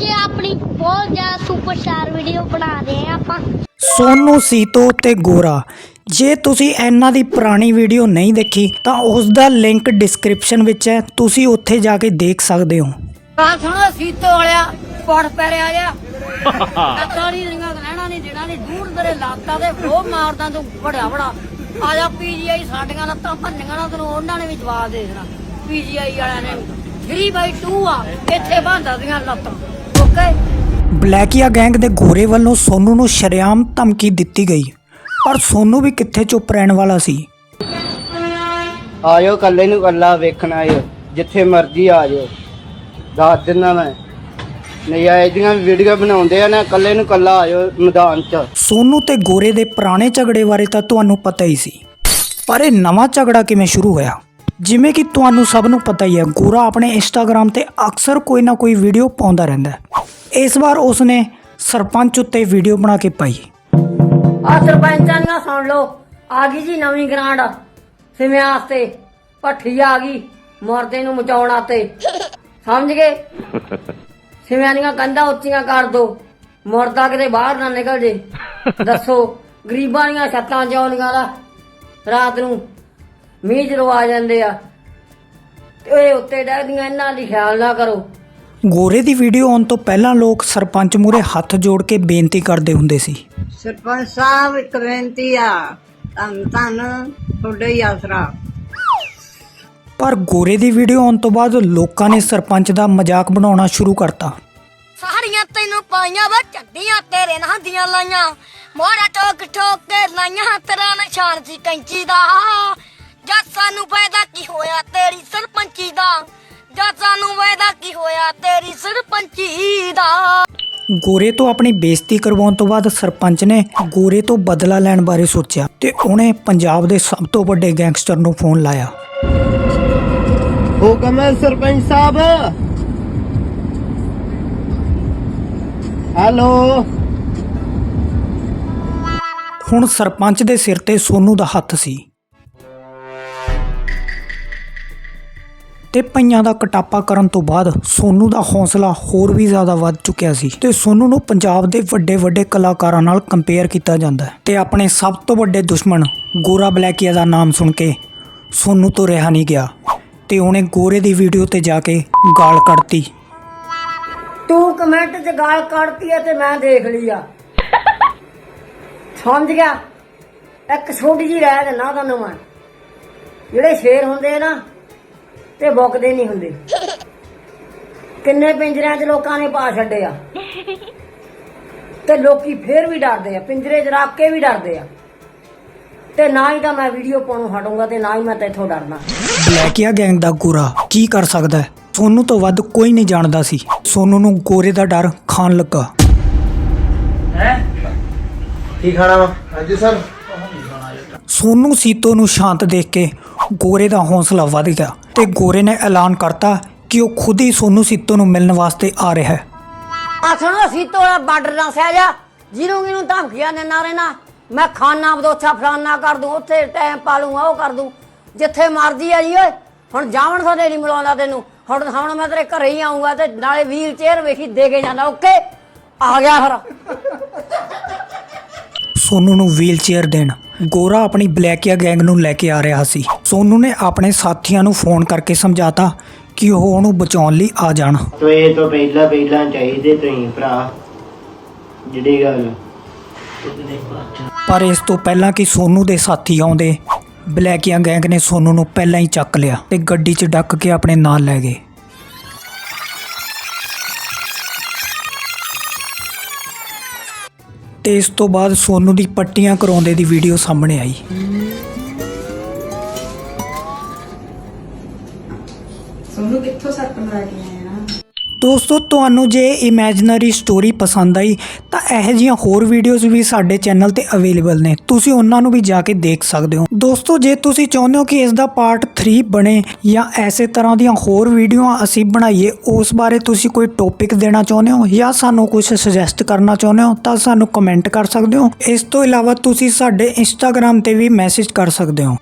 ਅੱਜ ਆਪਣੀ ਬਹੁਤ ਜ਼ਿਆਦਾ ਸੁਪਰਸਟਾਰ ਵੀਡੀਓ ਬਣਾ ਰਹੇ ਆ ਆਪਾਂ। ਸੋਨੂ ਸੀਤੋ ਤੇ ਗੋਰਾ। ਜੇ ਤੁਸੀਂ ਇਹਨਾਂ ਦੀ ਪੁਰਾਣੀ ਵੀਡੀਓ ਨਹੀਂ ਦੇਖੀ ਤਾਂ ਉਸ ਦਾ ਲਿੰਕ ਡਿਸਕ੍ਰਿਪਸ਼ਨ ਵਿੱਚ ਹੈ। ਤੁਸੀਂ ਉੱਥੇ ਜਾ ਕੇ ਦੇਖ ਸਕਦੇ ਹੋ। ਆ ਸੁਣੋ ਸੀਤੋ ਵਾਲਿਆ ਪੜ ਪੈਰਿਆ ਜਾ ਲੱਤਾਂ ਨਹੀਂ ਰਿੰਗਾ ਲੈਣਾ ਨਹੀਂ ਦੇਣਾ ਨਹੀਂ। ਦੂਰ ਦਰੇ ਲਾਤਾ ਤੇ ਉਹ ਮਾਰਦਾ ਤੂੰ ਬੜਾ ਬੜਾ। ਆ ਜਾ ਪੀਜੀਆਈ ਸਾਡੀਆਂ ਲੱਤਾਂ ਭੰਨੀਆਂ ਨਾ ਤੈਨੂੰ ਉਹਨਾਂ ਨੇ ਵੀ ਜਵਾਬ ਦੇ ਦੇਣਾ। ਪੀਜੀਆਈ ਵਾਲਿਆਂ ਨੇ 3 ਬਾਈ 2 ਆ ਇੱਥੇ ਬੰਦਾ ਦੀਆਂ ਲੱਤਾਂ। ਬਲੈਕੀਆ ਗੈਂਗ ਦੇ ਗੋਰੇ ਵੱਲੋਂ ਸੋਨੂ ਨੂੰ ਸ਼ਰੇਆਮ ਧਮਕੀ ਦਿੱਤੀ ਗਈ। ਪਰ ਸੋਨੂ ਵੀ ਕਿੱਥੇ ਚੁੱਪ ਰਹਿਣ ਵਾਲਾ ਸੀ? ਆਇਓ ਕੱਲੇ ਨੂੰ ਕੱਲਾ ਵੇਖਣ ਆਇਓ ਜਿੱਥੇ ਮਰਜ਼ੀ ਆ ਜਾਓ ਦੱਸ ਦਿੰਦਾ ਮੈਂ। ਨਜਾਇਜ਼ ਦੀਆਂ ਵੀਡੀਓ ਬਣਾਉਂਦੇ ਆ ਨਾ ਕੱਲੇ ਨੂੰ ਕੱਲਾ ਆਇਓ ਮੈਦਾਨ 'ਚ। ਸੋਨੂ ਤੇ ਗੋਰੇ ਦੇ ਪੁਰਾਣੇ ਝਗੜੇ ਬਾਰੇ ਤਾਂ ਤੁਹਾਨੂੰ ਪਤਾ ਹੀ ਸੀ। ਪਰ ਇਹ ਨਵਾਂ ਝਗੜਾ ਕਿਵੇਂ ਸ਼ੁਰੂ ਹੋਇਆ? ਜਿਵੇਂ ਕਿ ਤੁਹਾਨੂੰ ਸਭ ਨੂੰ ਪਤਾ ਹੀ ਹੈ, ਗੋਰਾ ਆਪਣੇ ਇੰਸਟਾਗ੍ਰam ਤੇ ਅਕਸਰ ਕੋਈ ਨਾ ਕੋਈ ਵੀਡੀਓ ਪਾਉਂਦਾ ਰਹਿੰਦਾ ਹੈ। ਇਸ ਵਾਰ ਉਸਨੇ ਸਰਪੰਚ ਉੱਤੇ ਵੀਡੀਓ ਬਣਾ ਕੇ ਪਾਈ। ਆ ਸਰਪੰਚਾਂ ਦੀਆਂ ਸੁਣ ਲਓ, ਆ ਗਈ ਜੀ ਨਵੀਂ ਗ੍ਰਾਂਡ। ਸਿਮਿਆਂ ਵਾਸਤੇ ਭੱਠੀ ਆ ਗਈ, ਮਰਦੇ ਨੂੰ ਮਚਾਉਣ ਆਤੇ ਸਮਝ ਗਏ? ਸਿਮਿਆਂ ਦੀਆਂ ਕੰਧਾਂ ਉੱਚੀਆਂ ਕਰ ਦੋ, ਮੁਰਦਾ ਕਿਤੇ ਬਾਹਰ ਨਾ ਨਿਕਲ ਜੇ। ਦੱਸੋ, ਗਰੀਬਾਂ ਦੀਆਂ ਛੱਤਾਂ ਚੌਂਦੀਆਂ ਦਾ, ਰਾਤ ਨੂੰ ਮੀਂਹ ਜਦੋਂ ਆ ਜਾਂਦੇ ਆ ਤੇ ਇਹ ਉੱਤੇ ਡੈਗਦੀਆਂ ਇਹਨਾਂ ਦੀ ਖਿਆਲ ਨਾ ਕਰੋ। ਗੋਰੇ ਦੀ ਵੀਡੀਓ ਆਉਣ ਤੋਂ ਪਹਿਲਾਂ ਲੋਕ ਸਰਪੰਚ ਮੂਰੇ ਹੱਥ ਜੋੜ ਕੇ ਬੇਨਤੀ ਕਰਦੇ ਹੁੰਦੇ ਸੀ। ਸਰਪੰਚ ਸਾਹਿਬ ਇੱਕ ਬੇਨਤੀ ਆ। ਧੰਨ ਧੰਨ ਤੁਹਾਡਾ ਹੀ ਆਸਰਾ। ਪਰ ਗੋਰੇ ਦੀ ਵੀਡੀਓ ਆਉਣ ਤੋਂ ਬਾਅਦ ਲੋਕਾਂ ਨੇ ਸਰਪੰਚ ਦਾ ਮਜ਼ਾਕ ਬਣਾਉਣਾ ਸ਼ੁਰੂ ਕਰਤਾ। ਸਾਰੀਆਂ ਤੈਨੂੰ ਪਾਈਆਂ ਵਾ ਚੱਡੀਆਂ ਤੇਰੇ ਨਾਲ ਦੀਆਂ ਲਾਈਆਂ। ਮੋੜਾ ਟੋਕ ਠੋਕ ਕੇ ਲਾਈਆਂ ਤੇਰਾ ਨਿਸ਼ਾਨ ਸੀ ਕੈਂਚੀ ਦਾ। ਜਦ ਸਾਨੂੰ ਫਾਇਦਾ ਕੀ ਹੋਇਆ ਤੇਰੀ ਸਰਪੰਚੀ ਦਾ? ਜਦ ਸਾਨੂੰ ਫਾਇਦਾ ਕੀ ਹੋਇਆ ਤੇਰੀ ਸਰਪੰਚੀ ਦਾ? ਗੋਰੇ ਤੋਂ ਆਪਣੀ ਬੇਇੱਜ਼ਤੀ ਕਰਵਾਉਣ ਤੋਂ ਬਾਅਦ ਸਰਪੰਚ ਨੇ ਗੋਰੇ ਤੋਂ ਬਦਲਾ ਲੈਣ ਬਾਰੇ ਸੋਚਿਆ ਤੇ ਉਹਨੇ ਪੰਜਾਬ ਦੇ ਸਭ ਤੋਂ ਵੱਡੇ ਗੈਂਗਸਟਰ ਨੂੰ ਫੋਨ ਲਾਇਆ। ਹੁਕਮ ਹੈ ਸਰਪੰਚ ਸਾਹਿਬ। ਹੈਲੋ। ਹੁਣ ਸਰਪੰਚ ਦੇ ਸਿਰ ਤੇ ਸੋਨੂ ਦਾ ਹੱਥ ਸੀ। ਤੇ ਪਈਆਂ ਦਾ ਕਟਾਪਾ ਕਰਨ ਤੋਂ ਬਾਅਦ ਸੋਨੂ ਦਾ ਹੌਸਲਾ ਹੋਰ ਵੀ ਜ਼ਿਆਦਾ ਵੱਧ ਚੁੱਕਿਆ ਸੀ ਤੇ ਸੋਨੂ ਨੂੰ ਪੰਜਾਬ ਦੇ ਵੱਡੇ ਵੱਡੇ ਕਲਾਕਾਰਾਂ ਨਾਲ ਕੰਪੇਅਰ ਕੀਤਾ ਜਾਂਦਾ ਹੈ ਤੇ ਆਪਣੇ ਸਭ ਤੋਂ ਵੱਡੇ ਦੁਸ਼ਮਣ ਗੋਰਾ ਬਲੈਕੀਆ ਦਾ ਨਾਮ ਸੁਣ ਕੇ ਸੋਨੂ ਤੋਂ ਰਿਹਾ ਨਹੀਂ ਗਿਆ ਤੇ ਉਹਨੇ ਗੋਰੇ ਦੀ ਵੀਡੀਓ ਤੇ ਜਾ ਕੇ ਗਾਲ ਕੱਢਤੀ। ਤੂੰ ਕਮੈਂਟ 'ਚ ਗਾਲ ਕੱਢਤੀ ਐ ਤੇ ਮੈਂ ਦੇਖ ਲਈ ਆ। ਸਮਝ ਗਿਆ? ਇੱਕ ਛੋਟੀ ਜੀ ਰਹਿ ਦੇਣਾ ਤੁਹਾਨੂੰ ਮੈਂ ਜਿਹੜੇ ਸ਼ੇਰ ਹੁੰਦੇ ਆ ਨਾ ਤੇ ਬੁੱਕਦੇ ਨਹੀਂ ਹੁੰਦੇ। ਕਿੰਨੇ ਪਿੰਜਰਿਆਂ 'ਚ ਲੋਕਾਂ ਨੇ ਪਾ ਛੱਡੇ ਆ। ਤੇ ਲੋਕੀ ਫੇਰ ਵੀ ਡਰਦੇ ਆ ਪਿੰਜਰੇ 'ਚ ਰੱਖ ਕੇ ਵੀ ਡਰਦੇ ਆ। ਤੇ ਨਾ ਹੀ ਤਾਂ ਮੈਂ ਵੀਡੀਓ ਪਾਉਣੋਂ ਹਟੂੰਗਾ ਤੇ ਨਾ ਹੀ ਮੈਂ ਤੇਥੋਂ ਡਰਨਾ। ਬਲੈਕੀਆ ਗੈਂਗ ਦਾ ਗੋਰਾ ਕੀ ਕਰ ਸਕਦਾ ਹੈ? ਸੋਨੂ ਤੋਂ ਵੱਧ ਕੋਈ ਨਹੀਂ ਜਾਣਦਾ ਸੀ। ਸੋਨੂ ਨੂੰ ਗੋਰੇ ਦਾ ਡਰ ਖਾਣ ਲੱਗਾ। ਕੀ ਖਾਣਾ ਵਾ? ਹਾਂਜੀ ਸਰ। ਸੋਨੂ ਸੀਤੋ ਨੂੰ ਸ਼ਾਂਤ ਦੇਖ ਕੇ ਗੋਰੇ ਦਾ ਹੌਸਲਾ ਵੱਧ ਗਿਆ। ਤੇ ਗੋਰੇ ਨੇ ਐਲਾਨ ਕਰਤਾ ਕਿ ਉਹ ਖੁਦ ਹੀ ਸੋਨੂ ਸੀਤੋ ਨੂੰ ਮਿਲਣ ਵਾਸਤੇ ਆ ਰਿਹਾ ਹੈ। ਆ ਸੁਣੋ ਸੀਤੋ ਵਾਲਾ ਬਾਰਡਰ ਨਾ ਸਹਿਜਾ ਜਿਹਨੂੰ ਜਿਹਨੂੰ ਧਮਕੀਆਂ ਦਿੰਦਾ ਰਹਿਣਾ ਮੈਂ ਖਾਨਾ ਬਦੋਛਾ ਫਲਾਨਾ ਕਰ ਦੂੰ ਉੱਥੇ ਟਾਈਮ ਪਾ ਲੂੰਗਾ ਉਹ ਕਰ ਦੂੰ ਜਿੱਥੇ ਮਰਜ਼ੀ ਆ ਜੀ ਓਏ। ਹੁਣ ਜਾਵਣ ਸਾਡੇ ਨਹੀਂ ਮਿਲਾਉਂਦਾ ਤੈਨੂੰ। ਹੁਣ ਹੁਣ ਮੈਂ ਤੇਰੇ ਘਰੇ ਹੀ ਆਉਂਗਾ ਤੇ ਨਾਲੇ ਵੀਲ ਚੇਅਰ ਵੇਖੀ ਦੇ ਕੇ ਜਾਂਦਾ ਓਕੇ ਆ ਗਿਆ ਫਿਰ। ਸੋਨੂ ਨੂੰ ਵੀਲ ਚੇਅਰ ਦੇਣ। ਗੋਰਾ ਆਪਣੀ ਬਲੈਕੀਆ ਗੈਂਗ ਨੂੰ ਲੈ ਕੇ ਆ ਰਿਹਾ ਸੀ। ਸੋਨੂ ਨੇ ਆਪਣੇ ਸਾਥੀਆਂ ਨੂੰ ਫੋਨ ਕਰਕੇ ਸਮਝਾਤਾ ਕਿ ਉਹ ਉਹਨੂੰ ਬਚਾਉਣ ਲਈ ਆ ਜਾਣ। ਤੋ ਇਹ ਤੋਂ ਪਹਿਲਾਂ ਪਹਿਲਾਂ ਚਾਹੀਦੇ ਤੁਸੀਂ ਭਰਾ ਜਿਹੜੀ ਗੱਲ। ਪਰ ਇਸ ਤੋਂ ਪਹਿਲਾਂ ਕਿ ਸੋਨੂ ਦੇ ਸਾਥੀ ਆਉਂਦੇ ਬਲੈਕੀਆ ਗੈਂਗ ਨੇ ਸੋਨੂ ਨੂੰ ਪਹਿਲਾਂ ਹੀ ਚੱਕ ਲਿਆ ਤੇ ਗੱਡੀ 'ਚ ਡੱਕ ਕੇ ਆਪਣੇ ਨਾਲ ਲੈ ਗਏ। ਤੇ ਇਸ ਤੋਂ ਬਾਅਦ ਸੋਨੂ ਦੀ ਪੱਟੀਆਂ ਕਰਾਉਂਦੇ ਦੀ ਵੀਡੀਓ ਸਾਹਮਣੇ ਆਈ। ਤੁਹਾਨੂੰ ਕਿੱਥੋਂ ਸੱਟ ਮਾਰ ਕੇ ਦੋਸਤੋ, ਤੁਹਾਨੂੰ ਜੇ ਇਮੇਜਿਨਰੀ ਸਟੋਰੀ ਪਸੰਦ ਆਈ, ਤਾਂ ਇਹੋ ਜਿਹੀਆਂ ਹੋਰ ਵੀਡੀਓਜ਼ ਵੀ ਸਾਡੇ ਚੈਨਲ ਤੇ ਅਵੇਲੇਬਲ ਨੇ। ਤੁਸੀਂ ਉਹਨਾਂ ਨੂੰ ਵੀ ਜਾ ਕੇ ਦੇਖ ਸਕਦੇ ਹੋ। ਦੋਸਤੋ, ਜੇ ਤੁਸੀਂ ਚਾਹੁੰਦੇ ਹੋ ਕਿ ਇਸ ਦਾ ਪਾਰਟ 3 ਬਣੇ ਜਾਂ ਐਸੇ ਤਰ੍ਹਾਂ ਦੀਆਂ ਹੋਰ ਵੀਡੀਓਆਂ ਅਸੀਂ ਬਣਾਈਏ, ਉਸ ਬਾਰੇ ਤੁਸੀਂ ਕੋਈ ਟੌਪਿਕ ਦੇਣਾ ਚਾਹੁੰਦੇ ਹੋ ਜਾਂ ਸਾਨੂੰ ਕੁਝ ਸੁਜੈਸਟ ਕਰਨਾ ਚਾਹੁੰਦੇ ਹੋ, ਤਾਂ ਸਾਨੂੰ ਕਮੈਂਟ ਕਰ ਸਕਦੇ ਹੋ। ਇਸ ਤੋਂ ਇਲਾਵਾ ਤੁਸੀਂ ਸਾਡੇ ਇੰਸਟਾਗ੍ਰam ਤੇ ਵੀ ਮੈਸੇਜ ਕਰ ਸਕਦੇ ਹੋ।